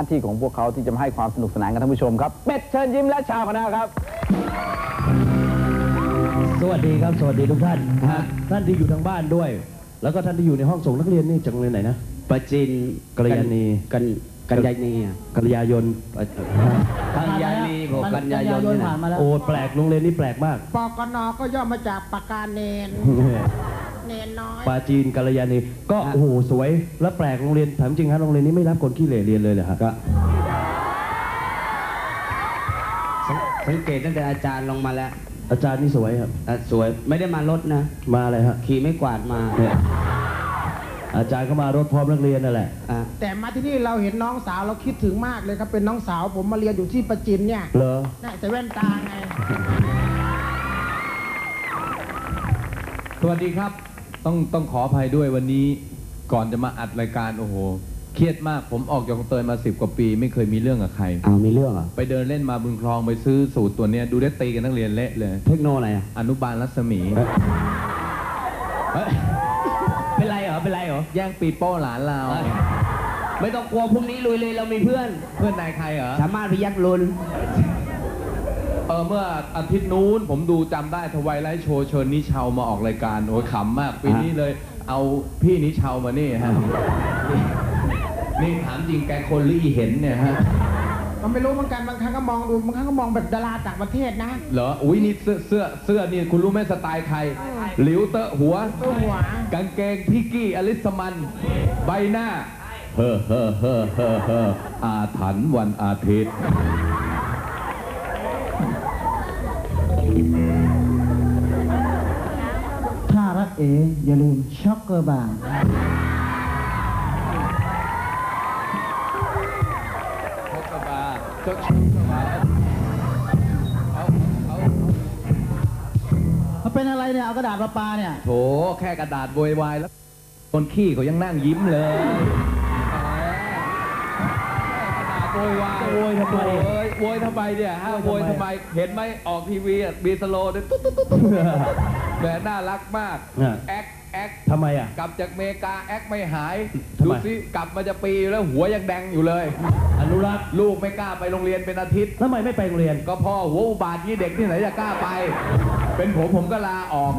น้าที่ของพวกเขาที่จะมาให้ความสนุกสนานกับท่านผู้ชมครับเป็ดเชิญยิ้มและชาวคณะครับ สวัสดีครับ สวัสดีทุกท่านฮะท่านที่อยู่ทางบ้านด้วย แล้วก็ท่านที่อยู่ในห้องส่งนักเรียนนี่จากโรงเรียนไหนนะประจินกัลยาณีกันกันยานีอะกัลยายนเอ่อกัลยาณีบอกกันยายนนี่นะ โอ้แปลกโรงเรียนนี้แปลกมาก ปกนก็ย่อมาจากปากกาเนน เนนน้อยปาจีนกัลยาณีก็โอ้โหสวยและแปลกโรงเรียนถามจริงฮะโรงเรียนนี้ไม่รับคนขี้เหร่เรียนเลยเหรอฮะก็สังสังเกตตั้งแต่อาจารย์ลงมาแล้วอาจารย์นี่สวยครับอะสวยไม่ได้มารถนะ มาอะไรฮะขี่ไม่กวาดมาเนี่ยอาจารย์ก็มารถพร้อมนักเรียนนั่นแหละอะแต่มาที่นี่เราเห็นน้องสาวเราคิดถึงมากเลยครับเป็นน้องสาวผมมาเรียนอยู่ที่ประจินเนี่ยเหรอน่าจะแว่นตาไง สวัสดีครับ ต้องต้องขออภัยด้วยวันนี้ก่อนจะมาอัดรายการโอ้โห เครียดมากผมออกจากคลองเตยมาสิบกว่าปี ไม่เคยมีเรื่องกับใคร เอามีเรื่องเหรอ ไปเดินเล่นมาบึงคลองไปซื้อสูตรตัวเนี้ยดูได้ตีกันนักเรียนเละเลย เทคโนอะไรอะ อนุบาลรัศมีเป็นไรเหรอ เป็นไรเหรอ แย่งปีโป้หลานเรา ไม่ต้องกลัวพรุ่งนี้ลุยเลยเรามีเพื่อน เพื่อนนายใครเหรอ สามารถพยักลุน เออเมื่ออาทิตย์นู้นผมดูจำได้ทวายไลท์โชว์เชิญนิชาวมาออกรายการโอ้ยขำมากปีนี้เลยเอาพี่นิชาวมานี่ฮะนี่นี่ถามจริงแกคนหรืออีเห็นเนี่ยฮะมันไม่รู้เหมือนกันบางครั้งก็มองดูบางครั้งก็มองแบบดาราต่างประเทศนะเหรออุ้ยนี่เสื้อเสื้อเสื้อนี่คุณรู้ไหมสไตล์ใครหลิวเตอะหัว ตัวหัวกางเกงพิกกี้อลิสมัน ใบหน้า เฮ้อเฮ้อเฮ้อเฮ้อเฮ้ออาถรรพ์วันอาทิตย์ ถ้ารักเออย่าลืมช็อกเกอร์บาร์ชกกบาชกกบาเอาเอามันเป็นอะไรเนี่ย เอากระดาษมาปาเนี่ย โถ แค่กระดาษโวยวายแล้วคนขี้เขายังนั่งยิ้มเลย ยวายโวยทำไมโวยโวยทำไมเนี่ยฮะโวยทำไม เห็นไหมออกทีวีอะมีสโลว์ด้วยตุ๊ดตุ๊ดตุ๊ดตุ๊ดแหมน่ารักมากอะแอค แอคทำไมอะ กลับจากอเมริกาแอคไม่หายทำดูไมสิกลับมาจะปีแล้วหัวยังแดงอยู่เลย อนุรักษ์ลูกไม่กล้าไปโรงเรียนเป็นอาทิตย์ แล้วทำไมไม่ไปโรงเรียน ก็พ่อหัวอุบาทยี่เด็กที่ไหนจะกล้าไป เป็นผมผมก็ลาออก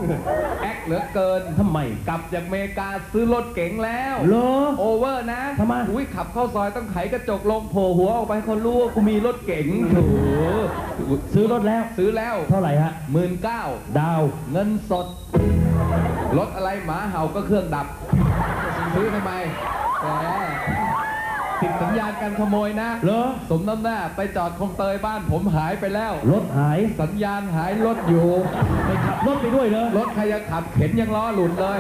แอคเหลือเกินทำไมกลับจากอเมริกาซื้อรถเก๋งแล้ว เหรอ โอเวอร์นะทำไม อุ้ยขับเข้าซอยต้องไขกระจกลงโผล่หัวออกไปให้เขารู้ว่ากูมีรถเก๋งโอ้โหซื้อรถแล้ว ซื้อแล้วเท่าไหร่ฮะ หมื่นเก้าดาว เงินสด รถอะไรหมาเห่าก็เครื่องดับซื้อทำไมแหมติดสัญญาณการขโมยนะ เหรอ สมน้ำหน้าไปจอดคลองเตยบ้านผมหายไปแล้ว รถหาย สัญญาณหายรถอยู่ ไปขับรถไปด้วยเหรอ รถใครจะขับเข็นยังล้อหลุดเลย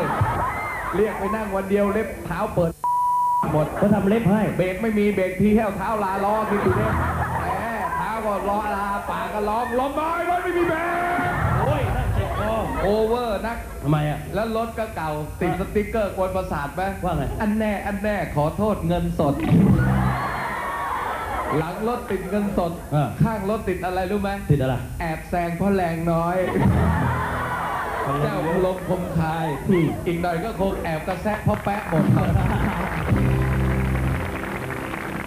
เรียกไปนั่งวันเดียวเล็บเท้าเปิด หมดก็ทำเล็บให้ เบรกไม่มีเบรกทีแห้วเท้าลาล้อคิดดูเนี่ยแหมเท้าก็ล้อลาปากก็ล้อมล้มน้อยรถไม่มีเบรก โอเวอร์นัก ทำไมอะ แล้วรถก็เก่าติดสติ๊กเกอร์กวนประสาทไหมว่าไง อันแน่ อันแน่ขอโทษเงินสด หลังรถติดเงินสด อ่า ข้างรถติดอะไรรู้ไหมติดอะไรแอบแซงเพราะแรงน้อย เจ้าลมคมคายอืมอีกหน่อยก็คงแอบกระแซะเพราะแปะหมด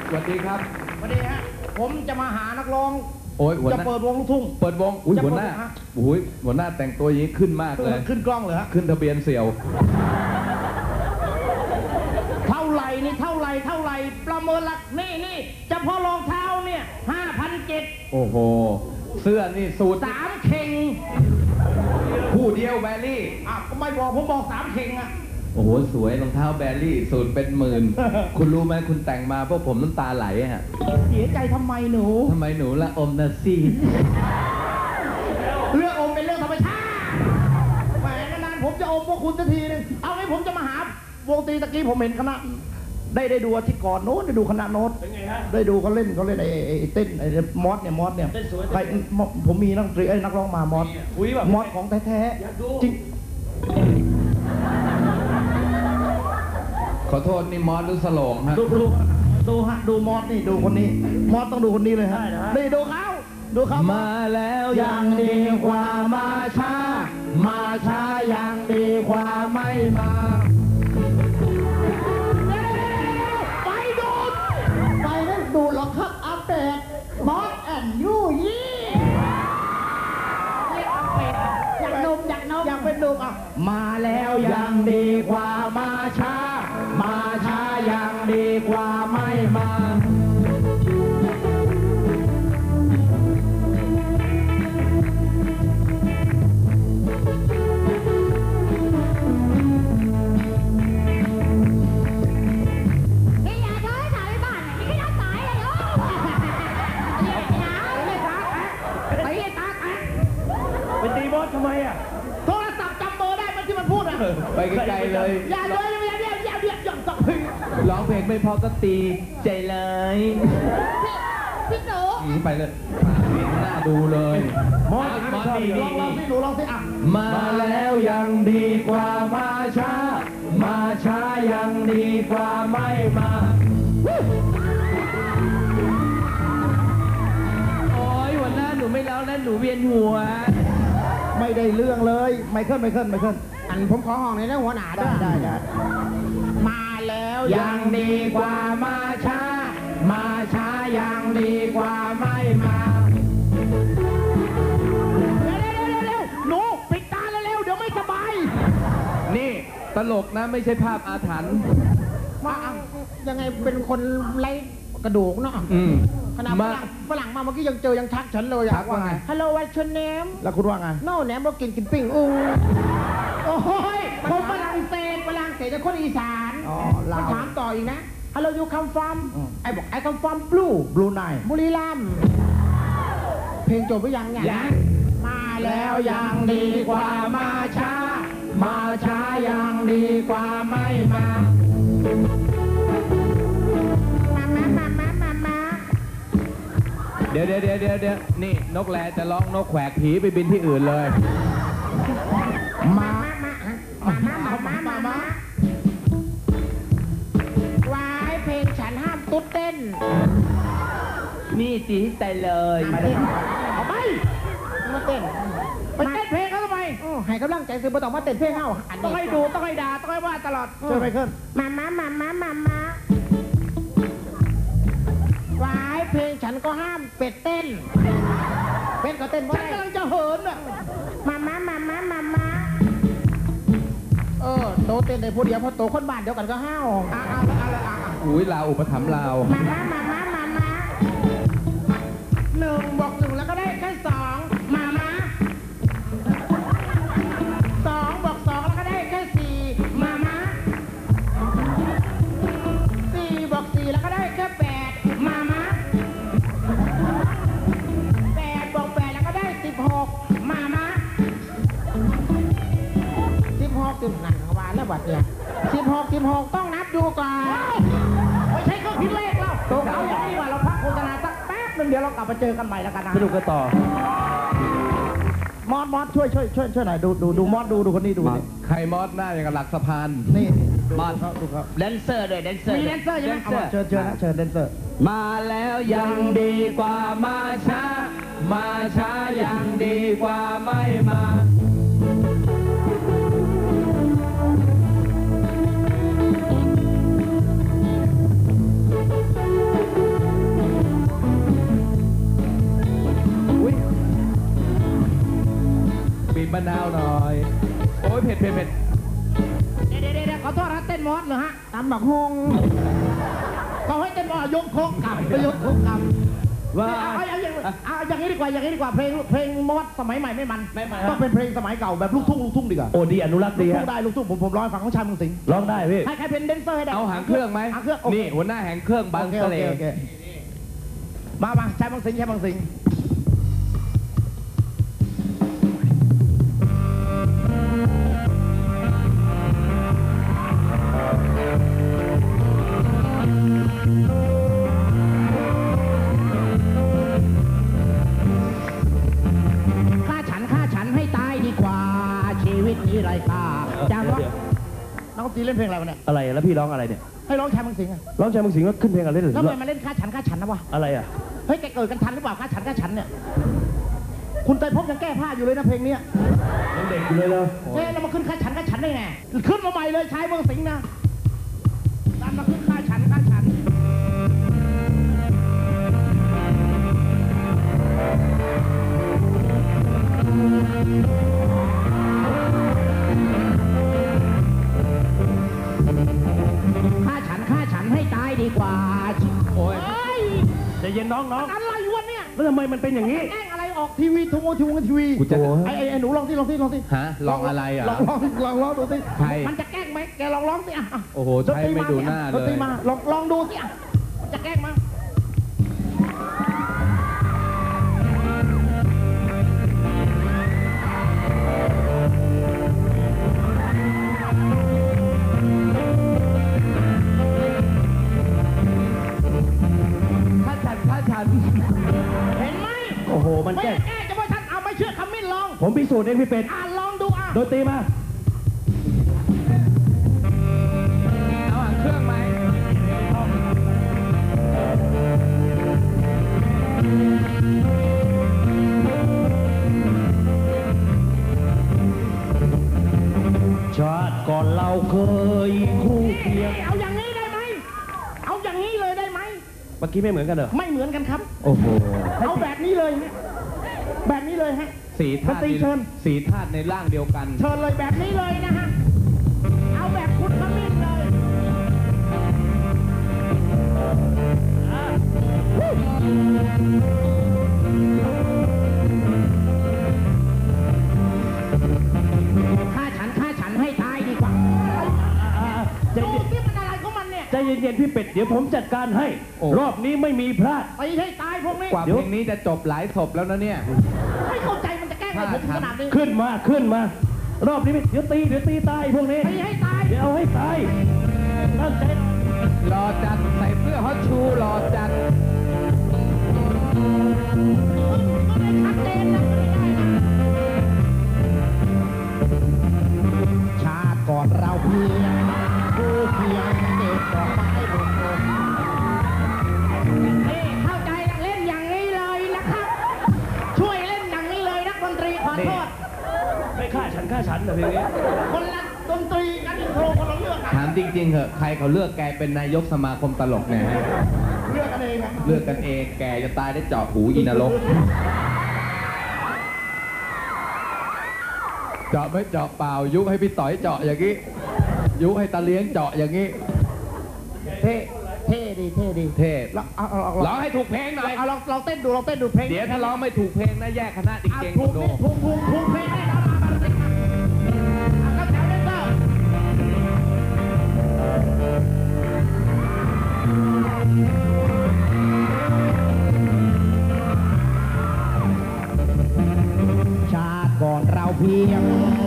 สวัสดีครับสวัสดีฮะผมจะมาหานักร้อง โอ้ยหัวหจะน้าเปิดวงลูกทุ่ง เปิดวงอุ้ยจะหัวเปิดหน้าฮะอุ้ยหัวหน้าแต่งตัวอย่างนี้ขึ้นมากเลย ขึ้นกล้องเลยฮะขึ้นทะเบียนเสี่ยว เท่าไหร่นี่เท่าไหร่เท่าไหร่ประเมินหลักนี่นี่เฉพาะรองเท้าเนี่ยห้าพันเจ็ดโอ้โห เสื้อนี่สูตรสามเข่งคู่เดียวแบรี่อะก็ไม่บอกผมบอกสามเข่งอะ โอ้โห สวยรองเท้าแบรี่สูตรเป็นหมื่น คุณรู้ไหมคุณแต่งมาพวกผมน้ำตาไหลฮะเสียใจทำไมหนู ทำไมหนูละอมนาซีเรื่องอมเป็นเรื่องธรรมชาติแหมนานๆผมจะอมพวกคุณสักทีนึงเอาไงผมจะมาหาวงดนตรีตะกี้ผมเห็นคณะได้ได้ดูอาทิตย์ก่อนโน้ตได้ดูคณะโน้ตเป็นไงฮะได้ดูเขาเล่นเขาเล่นไอ้ไอ้ไอ้เต้นไอ้มอสเนี่ยมอสเนี่ยเต้นสวย ใครผมมีนักดนตรีไอ้นักร้องมามอสอุ้ยแบบมอสของแท้อยากดูๆจริง ขอโทษนี่มอสหรือสโลงฮะ ดูดูดูฮะดูมอสนี่ดูคนนี้ มอสต้องดูคนนี้เลยฮะนี่ดูเขาดูเขามาแล้วยังดีกว่ามาช้า มาช้าอย่างดีกว่าไม่มาไปดูไปนั่นดูดหรอครับอัปเดตมอสแอนยูยี่อยากดมอยากนมอยากเป็นดูอะมาแล้วยังดีกว่ามาช้า ไปไกลๆเลย อย่าเลยอย่าเรียกอย่าเรียกอย่าต้องพึ่งร้องเพลงไม่พอก็ตีใจเลยพี่หนูอืมไปเลยเห็นหน้าดูเลยมอสมอสนี่ลองลองสิหนูลองสิอะมาแล้วยังดีกว่ามาช้า มาช้ายังดีกว่าไม่มาโอ้ยวันหน้าหนูไม่ร้องแล้วหนูเวียนหัว ไม่ได้เรื่องเลยไมเคิลไมเคิลไมเคิลอันผมขอห้องในอยนะหัวหน้าได้ได้ได้มาแล้วยังดีกว่ามาช้า มาช้ายังดีกว่าไม่มาเร็วเร็วเร็วเร็วหนูปิดตาเร็วๆเดี๋ยวไม่สบาย นี่ตลกนะไม่ใช่ภาพอาถรรพ์มายังไงเป็นคนไร้ กระดูกเนาะอืม ขนาดฝมารั่งฝรั่งมาเมื่อกี้ยังเจอยังทักฉันเลยทักว่าไง ฮัลโหลวัชเนมแล้วคุณว่าไง โน่แหนมบอกกินกินปิ้งอู้โอ้ยผมฝรั่งเศสฝรั่งเศสจะคนอีสานอ๋อมาลาวถามต่ออีกนะฮัลโหลยูคัมฟอมอืมไอ้บอกไอ้คัมฟอมบลู บลูไน บุรีรัมย์เพลงจบหรือยังเนี่ยยัง มาแล้แล้ววยังดีกว่ามาช้า มาช้ายังดีกว่าไม่มามา เดี๋ยวเดี๋ยวเดี๋ยวเดี๋ยวนี่ นกแรจะร้องนกแขวกผีไปบินที่อื่นเลย มามามามามามามา วายเพลงฉันห้ามตุ๊ดเต้น นี่ตีใจเลยเอาไปมาเต้นไปเต้นเพลงเขาทำไมให้กำลังใจซื้อมาต้องมาเต้นเพลงเขาอันนี้ต้องให้ดูต้องให้ด่าต้องให้ว่าตลอดเชิญไปขึ้นมามามามามามา วาย เพลงฉันก็ห้ามเป็ดเต้น เป็ดก็เต้นบ่ฉันได้กำลังจะเหินอะมามามามามามาเออโตเต้นในผู้เดียวเพราะโตคนบ้านเดียวกันก็ห้าวอะอะอะอะอะอุ้ยลาวอุปถัมภ์ลาว มามามามามามาหนึ่งบวกหนึ่งแล้วก็ได้แค่ สิบหกสิบหกต้องนับดูก่อนไม่ใช่เครื่องคิดเลขแล้วตัวเอาอย่างนี้ดีกว่าเราพักโฆษณาสักแป๊บหนึงเดี๋ยวเรากลับมาเจอกันใหม่แล้วกันนะสนุกกันต่อ มอสมอสช่วยช่วยช่วยช่วยหน่อยดูดูดูมอสดูดูคนนี้ดูนี่ใครมอสหน้าอย่างกับหลักสะพาน นี่มอสดูเขาดูเขาแดนเซอร์ด้วยแดนเซอร์มีแดนเซอร์ใช่ไหมเอามาเชิญเชิญนะเชิญแดนเซอร์ มาแล้วยังดีกว่ามาช้า มาช้ายังดีกว่าไม่มา มะนาวหน่อย โอ้ยเผ็ดเผ็ดเผ็ดเดี๋ยวเดี๋ยวเดี๋ยวขอโทษนะเต้นมอสเหรอฮะตำบักฮงเขาให้เต้นมอสยกโคกกลับไปยกโคกกลับว่าเอาเอาอย่างเอาอย่างนี้ดีกว่าอย่างนี้ดีกว่าเพลงเพลงมอสสมัยใหม่ไม่มันต้องเป็นเพลงสมัยเก่าแบบลูกทุ่งลูกทุ่งดีกว่าโอ้ดีอนุรักษ์ลูดีกฮะทุ่งได้ลูกทุ่งผมผมร้องให้ฟังของชายเมืองสิงห์ร้องได้พี่ให้ใครเป็นแดนเซอร์ให้ได้เอาหางเครื่องไหมหางเครื่องโอเคนี่หัวหน้าหางเครื่องบางโอเคทะโอเลเคโอเคมามาชายเมืองสิงห์ชายเมืองสิงห์ เล่นเพลงอะไรวะเนี่ยอะไรอะแล้วพี่ร้องอะไรเนี่ยให้ร้องชายเมืองสิงห์อะร้องชายเมึงสิงห์ก็ขึ้นเพลงอะไรเล่นแล้วทำไมมาเล่นฆ่าฉันฆ่าฉันนะวะอะไรอะเฮ้ยแกเกิดกันทันหรือเปล่าฆ่าฉันฆ่าฉันเนี่ยคุณเตยพบยังแก้ผ้าอยู่เลยนะเพลงเนี้ยยังเด็กอยู่เลยเหรอเฮ้ยเรามาขึ้นฆ่าฉันฆ่าฉันได้ไงขึ้นมาใหม่เลยชายเมืองสิงห์นะดันมาขึ้นฆ่าฉันฆ่าฉันฆ่า กว่าโอ้ยใจเย็นน้องน้องอะไรวะเนี่ยแล้วทำไมมันเป็นอย่างนี้ แกล้งอะไรออกทีวีทงโอทีวีทีวีกูจะไอ้ไอ้ไอ้หนูลองสิลองสิลองสิฮะลองอะไรอะลองลองลองลองดูสิใคร มันจะแกล้งไหมแกลองร้องสิอะอะโอ้โหดนใช้ตรีไม่มาดูสิหน้าอะเลดนตรีย มาลองลองดูสิอะมันจะแกล้งมั้ย มันไม่แกล้งแกล้งจะว่าฉันเอาไม่เชื่อคำมิ้นลอง ผมพิสูจน์เองพี่เป็ดอะลองดูอะโดนตรีมาเอาหางเครื่องไหมชาติก่อนเราเคยคู่เคียง เอาอย่างนี้ได้ไหม เอาอย่างนี้เลยได้ไหม เมื่อกี้ไม่เหมือนกันเหรอ ไม่เหมือนกันครับ โอ้โห เอาแบบนี้เลยฮะ แบบนี้เลยฮะ สีธาตุดนตรีเชิญ สีธาตุในร่างเดียวกัน เชิญเลยแบบนี้เลยนะฮะ เอาแบบคุณขมิ้นเลยฆ่าฉันฆ่าฉันให้ตายดีกว่าใจดูเย็นที่มันอะไรของมันเนี่ยใจเย็นๆพี่เป็ด เดี๋ยวผมจัดการให้ โอ้ รอบนี้ไม่มีพลาด ตีให้ตาย พวกนี้กว่าเดี๋เพยวลงนี้จะจบหลายศพแล้วนะเนี่ย ไม่เข้าใจมันจะแกล้งอะไรผมขนาดนี้ขึ้นมาขึ้นมา รอบนี้ไม่เดี๋ยวตีเดี๋ยวตีตายพวกนี้ตีให้ตายเดี๋ยวเอาให้ตายตั้งใจหน่อยรอจัดใส่เสื้อฮอตชูรอจัด ใครเขาเลือกแกเป็นนายกสมาคมตลกเนี่ยฮะเรื่องกันเองนะเลือกกันเองแกจะตายได้เจาะหูอินรกเจาะไม่เจาะเปล่า ยุให้พี่ต่อยเจาะอย่างนี้ ยุให้ตาเลี้ยงเจาะอย่างนี้ เท่เท่ดีเท่ดีเทพเราเอาเอาเอาร้องให้ถูกเพลงหน่อยเอาเราเราเต้นดูเราเต้นดูเพลงเดี๋ยวถ้าร้องไม่ถูกเพลงนะแยกคณะจอะริงถูกๆดูนี่ถูกถูกถูกเพลงแน่ เราเพียง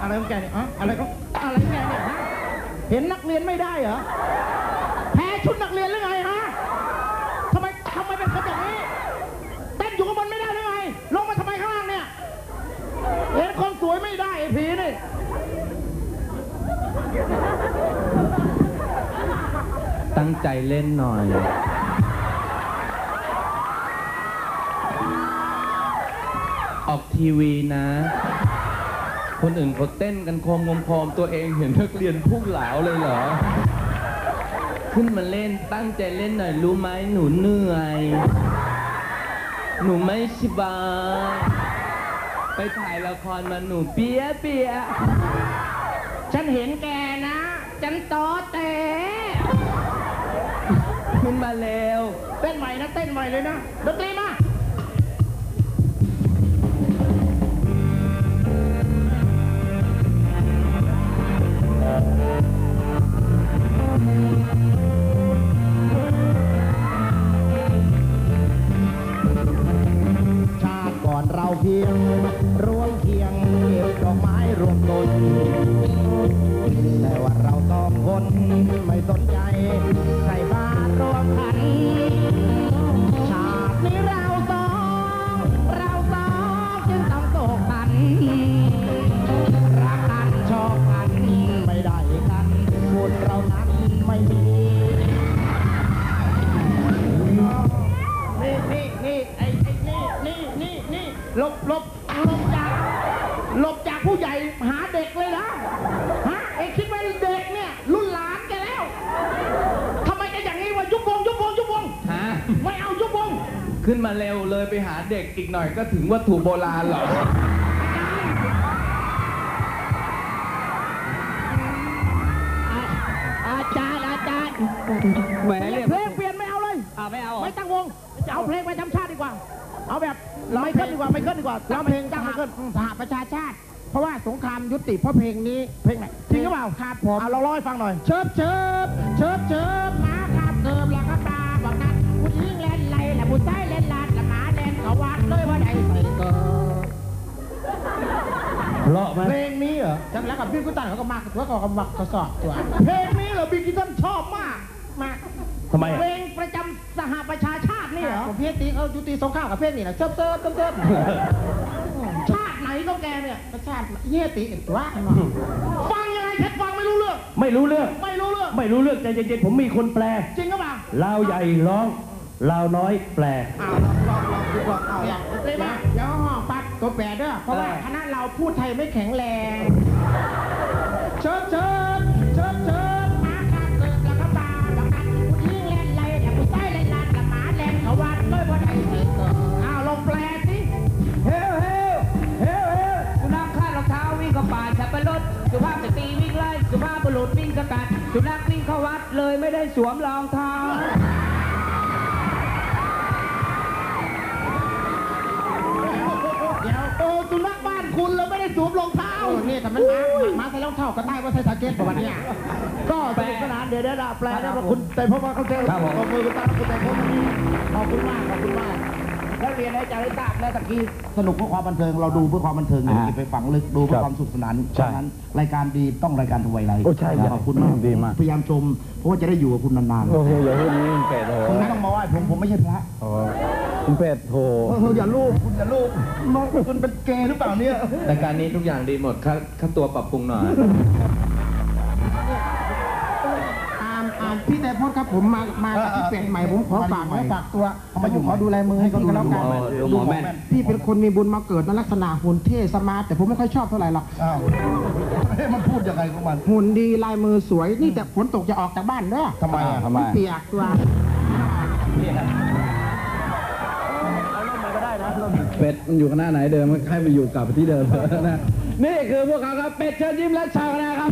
อะไรอะไรของแกเนี่ยฮะอะไรของอะไรของแกเนี่ยฮะเห็นนักเรียนไม่ได้เหรอแพ้ชุดนักเรียนหรือไงฮะทำไมทำไมเป็นคนอย่างนี้เต้นอยู่ข้างบนไม่ได้หรือไงลงมาทำไมข้างล่างเนี่ยเห็นคนสวยไม่ได้ไอ้ผีนี่ตั้งใจเล่นหน่อย ออกทีวีนะ คนอื่นเขาเต้นกันโคมงมโคมตัวเองเห็นนักเรียนพุ่งเหลาเลยเหรอ ขึ้นมาเล่นตั้งใจเล่นหน่อยรู้ไหมหนูเหนื่อย หนูไม่สบายไปถ่ายละครมาหนูเปียเปียฉันเห็นแกนะ ฉันตอแต่ขึ้นมาเร็วเต้นใหม่นะเต้นใหม่เลยนะดนตรีมา ชาติก่อนเราเพียงร่วงเคียงเก็บดอกไม้รวมต้นแต่ว่าเราต้องคน ขึ้นมาเร็วเลยไปหาเด็กอีกหน่อยก็ถึงวัตถุโบราณเหรออาจารย์อาจารย์แหมเพลงเปลี่ยนไม่เอาเลย อ่าไม่เอาเหรอไม่ตั้งวงเอาเพลงไปทำชาติดีกว่า เอาแบบไม่เคลื่อนดีกว่าไม่เคลื่อนดีกว่าร้องเพลงจ้างไม่เคลื่อนสหประชาชาติ เพราะว่าสงครามยุติเพราะเพลงนี้เพลงไหนจริงหรือเปล่าครับผมเอาเราร้องให้ฟังหน่อยเชิบเชิบเชิบเชิบ เลาะไหมเพลงนี้เหรอจังแล้วกับพี่กุตันเขาก็มากเขาก็มักเขาสอบตัวเพลงนี้เหรอพี่กุตันชอบมากมากทำไมเพลอะงประจำสหประชาชาตินี่เหรอผมพี่ตีเขายุติสงครามกับเพลงนี่นะเซิร์ฟเซิร์ฟเซิร์ฟเซิร์ฟชาติไหนก็แกเนี่ยชาติเฮียตีอีกตัวฟังยังไงเพชรฟังไม่รู้เรื่อง ไม่รู้เรื่อง ไม่รู้เรื่อง ไม่รู้เรื่องใจเย็นๆผมมีคนแปล จริงก็เปล่าลาวใหญ่ร้องลาวน้อยแปลอ้าวลองลองลองดูก่อนเอาอย่างเลยป่ะเดี๋ยวห้องปัด ตัวแปรเด้อเพราะว่าคณะเราพูดไทยไม่แข็งแรง เชิญเชิญเชิญเชิญมาครับเกิดแล้วก็ตาบังคับผู้หญิงเล่นไรแต่ผู้ชายเล่นลานกับหมาเล่นเขาวัดเลยว่าใดเสร็จก็อ้าวลองแปลสิเฮลเฮลเฮลเฮลสุนัขคาดรองเท้าวิ่งเข้าป่าสับปะรดสุภาพสตรีวิ่งไล่สุภาพบุรุษวิ่งสกัดสุนัขวิ่งเข้าวัดเลยไม่ได้สวมรองเท้า สุนัขบ้านคุณแล้วไม่ได้สวมรองเท้านี่แต่มันมามาใส่รองเท้าก็ได้ว่าใส่สาเกตประวัติเนี่ยก็สนุกสนานเดี๋ยวเดี๋ยวเราแปลได้ว่าคุณแต่เพราะว่าเขาเจอครับผม ขอบคุณคุณตาคุณแต่ผมขอบคุณมากขอบคุณมากแล้วเรียนให้อาจารย์ได้ทราบแล้วตะกี้สนุกเพื่อความบันเทิงเราดูเพื่อความบันเทิงอย่าอ่าไปฝังลึกดูเพื่ครัอบความสุขสนานใช่ฉะนั้นรายการดีต้องรายการทวายไลท์โอ้ใช่ขอบคุณมากดีมาก พยายามชมเพราะว่าจะได้อยู่กับคุณนานโอ้โหอย่าพูดนี้คุณเป็ดโอ้ๆโหคุณไม่ต้องมาไหว้ผมผมไม่ใช่พระ โอ้โห คุณเป็ดโถเอออย่าลูกคุณอย่าลูกน้องคุณเป็นเกย์หรือเปล่าเนี่ยรายการนี้ทุกอย่างดีหมดค่าค่าตัวปรับปรุงหน่อยอ่าอ่าพี่แต่พจน์ครับผมมามากับพี่เป็ดใหม่ผมขอฝากไว้ฝากตัวมาอยู่ขอดูแลมือให้พี่ก็แล้วกันดูหมอแม่นพี่เป็นคนมีบุญมาเกิดในลักษณะหุ่นเท่สมาร์ทแต่ผมไม่ค่อยชอบเท่าไหร่หรอกอ้าวเฮ้ยมันพูดยังไงของมันหุ่นดีลายมือสวยนี่แต่ฝนตกจะออกจากบ้านเด้อทำไมอะทำไมเปียกตัว เป็ดมันอยู่คณะไหนเดิมให้ไปอยู่กลับไปที่เดิมนะนี่คือพวกเขาครับเป็ดเชิญยิ้มและชาวนะครับ